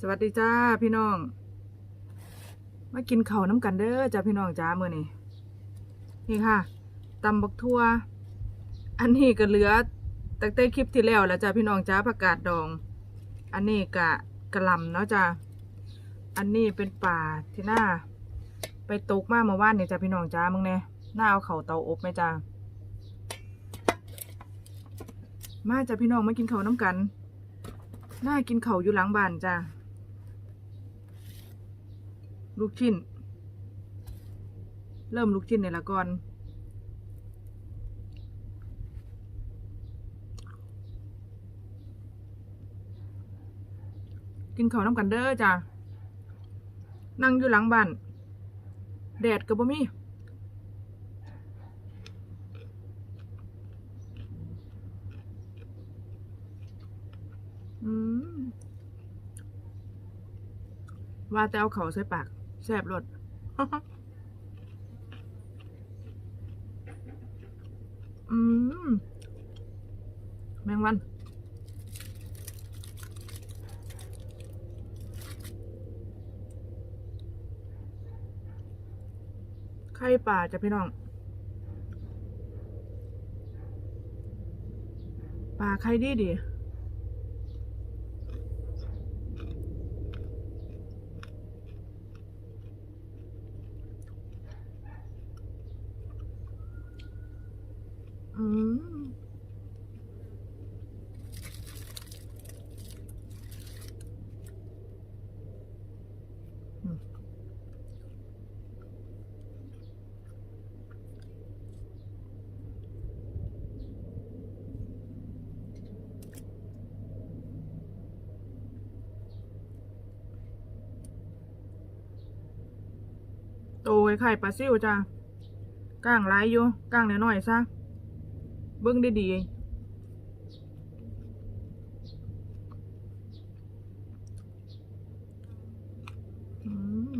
สวัสดีจ้าพี่น้อง มากินเข้าน้ำกันเด้อจ้าพี่น้องจ้าเมื้อนี้นี่ค่ะตำบักทั่ว อันนี้ก็เหลือตั้งแต่คลิปที่แล้วแล้วจ้าพี่น้องจ้าผักกาดดอง อันนี้กะกระลำเนาะจ้าอันนี้เป็นป่าที่หน้า ไปตกมาเมื่อวานเนี่ยจ้าพี่น้องจ้ามึงเนี่ยหน้าเอาเข่าเตาอบไหมจ้ามาจ้าพี่น้องมากินเข้าน้ำกันน่ากินเขาอยู่หลังบ้านจ้า ลูกชิ้น เริ่มลูกชิ้นในละก่อนกินข้าวน้ำกันเด้อจ้านั่งอยู่หลังบ้าน แดดก็บ่มีอืมว่าแต่เอาเขาใส่ปาก แซ่บรสอืม แมงวันไข่ป่าจ้ะพี่น้องปลาไข่ดีดี อืม อืมโต ไข่ปลาซิวจ้าก้างหลายอยู่ก้างน้อยๆซะเบิ้งดีดีอืม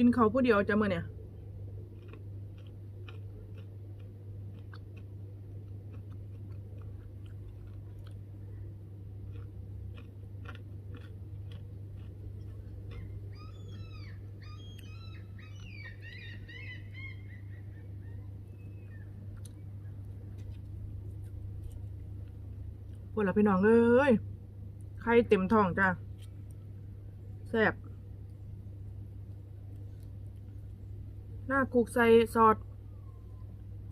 กินเขาผู้เดียวจะมื่อเนี่ยพวกเราพี่น้องเอ้ย ไข่เต็มท้องจ้าแซ่บ หน้า คลุกใส่ซอส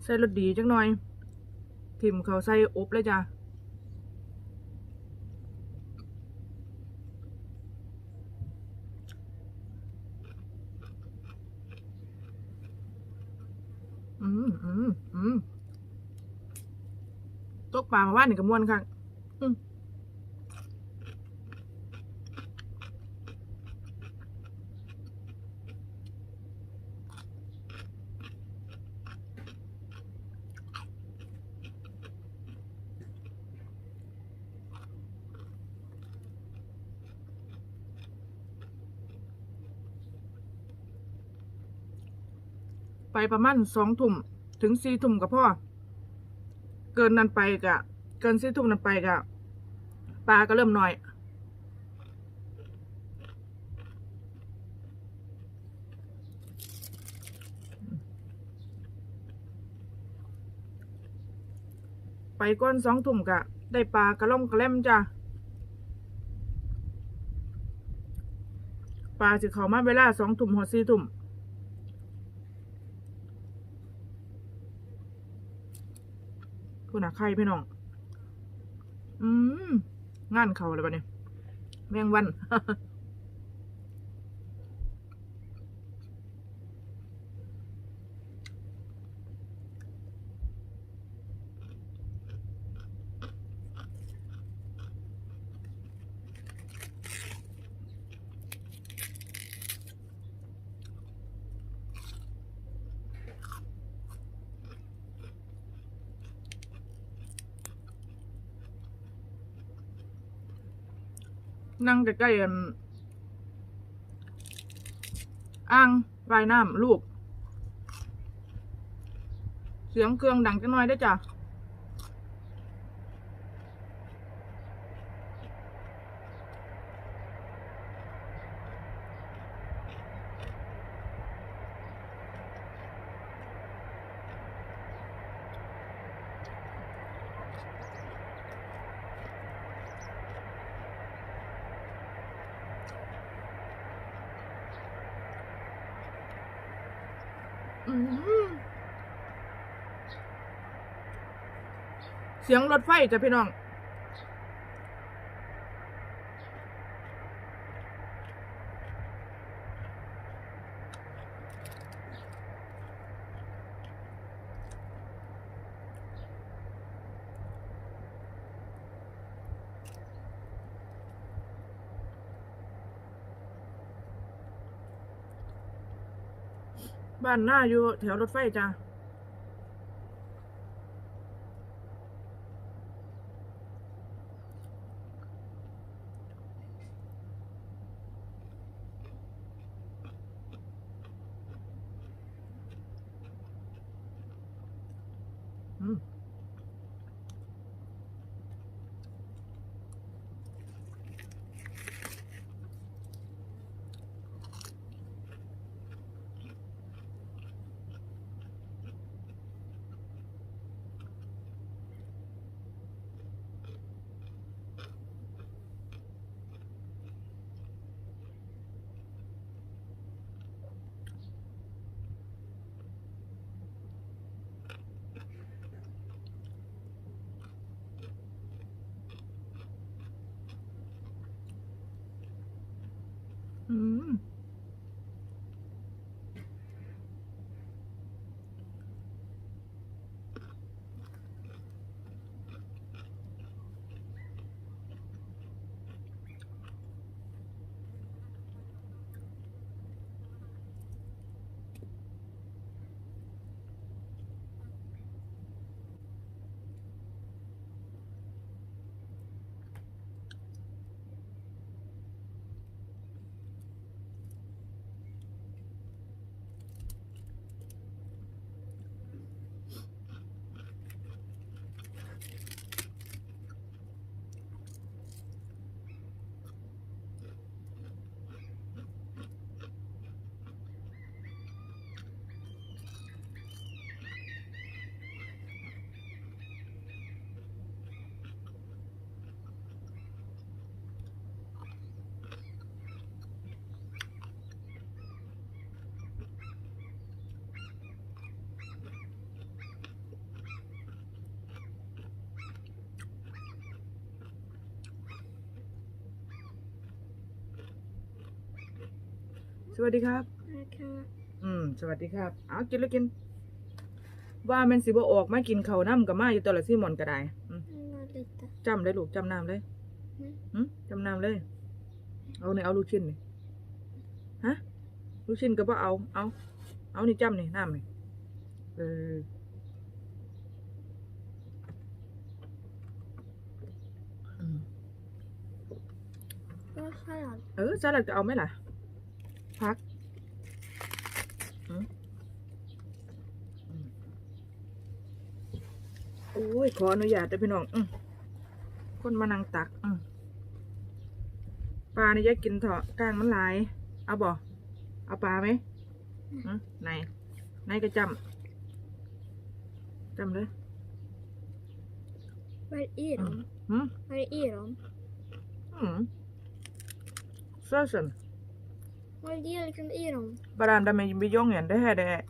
ใส่รสดีจังหน่อย ถิ่มเขาใส่อบเลยจ้ะอืมอืมอืมตกปลามาว่านนี่งกับมวนค่ะอืม ไปประมาณสองทุ่มถึงสี่ทุ่มกับพ่อ เกินนั้นไปกะ เกินสี่ทุ่มนั้นไปกะปลาก็เริ่มน้อยไปก้อนสองทุ่มกะ ได้ปลากระล่อมกระแลมจ้ะปลาสิเขามาเวลาสองทุ่มหอสี่ทุ่ม คุณอะใครพี่น้อง อืมงานเขาอะไรปะเนี่ยแมงวัน นั่งใกล้ๆกันอ่างวายน้ำลูก เสียงเครื่องดังจะน้อยได้จ้ะ เสียงรถไฟจ้ะพี่น้อง บ้านหน้าอยู่แถวรถไฟจ้า อื สวัสดีครับนะคะอืม สวัสดีครับ เอากินแล้วกิน ว่าแมันสิบ่ออกมากินข้าวน้ำกับมาอยู่ตวละซี่หมอนก็ได้อืมมาลิตาจำเลยลูกจำน้ำเลยอืมหืมจำน้ำเลย เอาเนี่ยเอาลูกชิ้นนี่ฮะ ลูกชิ้นก็บ่เอา เอา เอานี่จำนี่น้ำนี่เอออืมก็สลัดเออสลัดก็เอาไหมล่ะ พักอืมอืมโอ้ย ขออนุญาตเด้อพี่น้องอืมคนมานั่งตักอืมปลานี่อยากกินเถอะกลางมันหลาย เอาบ่เอาปลาไหมอืมไหน ไหนก็จำจำเลย Vad är de? หืม Vad är de? อื มเสื้อสัน Vad är liksom i dem? Varandra med bijongen, det här är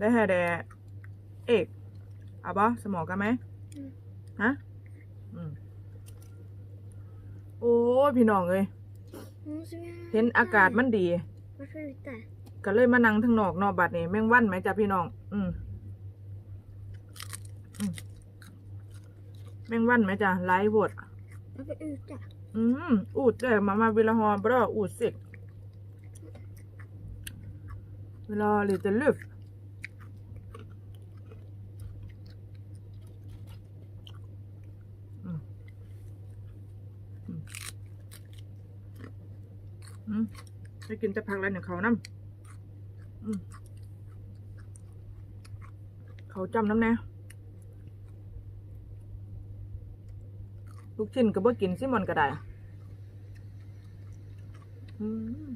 det här är ägg. Abba, smakar med? Mm. Hä? Mm. โอ้ยพี่น้องเอ้ย Hon som jag เห็นอากาศมันดี Varför ute? ก็เลยมานั่งทางนอกนอกบัดนี่แมงวันไหมจ้ะพี่น้อง อืมอืมแมงวันไหมจ้ะไลฟ์วด Varför ute? อืมอูดเลยมามาวิลาฮอบรออูดสิก เวลาลิตลุฟอืมอืมไปกินแต่ผักแล้วเนี่ยเขาน้ำอืมเขาจำน้ำแน่ลูกชิ้นก็บ่กินซิมอนก็ได้ อืม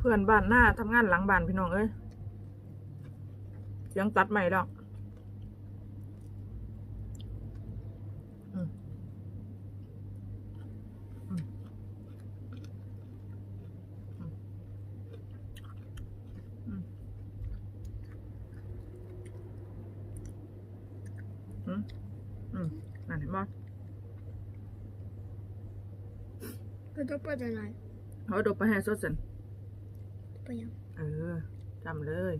เพื่อนบ้านหน้าทำงานหลังบ้านพี่น้องเอ้ยเสียงตัดใหม่แล้วอืมอืมอืมอืมอืมนั่นเห็นบ่ Jag droppar den här. เขาดบไปให้สดสัน På igen. เออจำเลย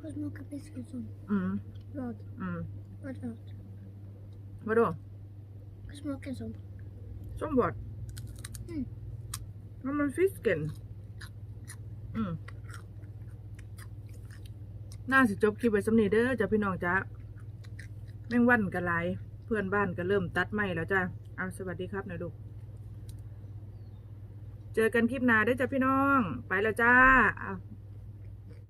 Får smaka fiskesås. อืม Vad? อืม Vad vad? มาดู Vad smakar som? ส้มบอดอืมมั น่าสิจบคลิปไว้สำนีเด้อจ้ะพี่น้องจ้าแม่งวันกันหลายเพื่อนบ้านก็เริ่มตัดไม้แล้วจ้าเอาสวัสดีครับหน่อยลูกเจอกันคลิปหน้าเด้อจ้ะพี่น้อง ไปแล้วจ้าเอา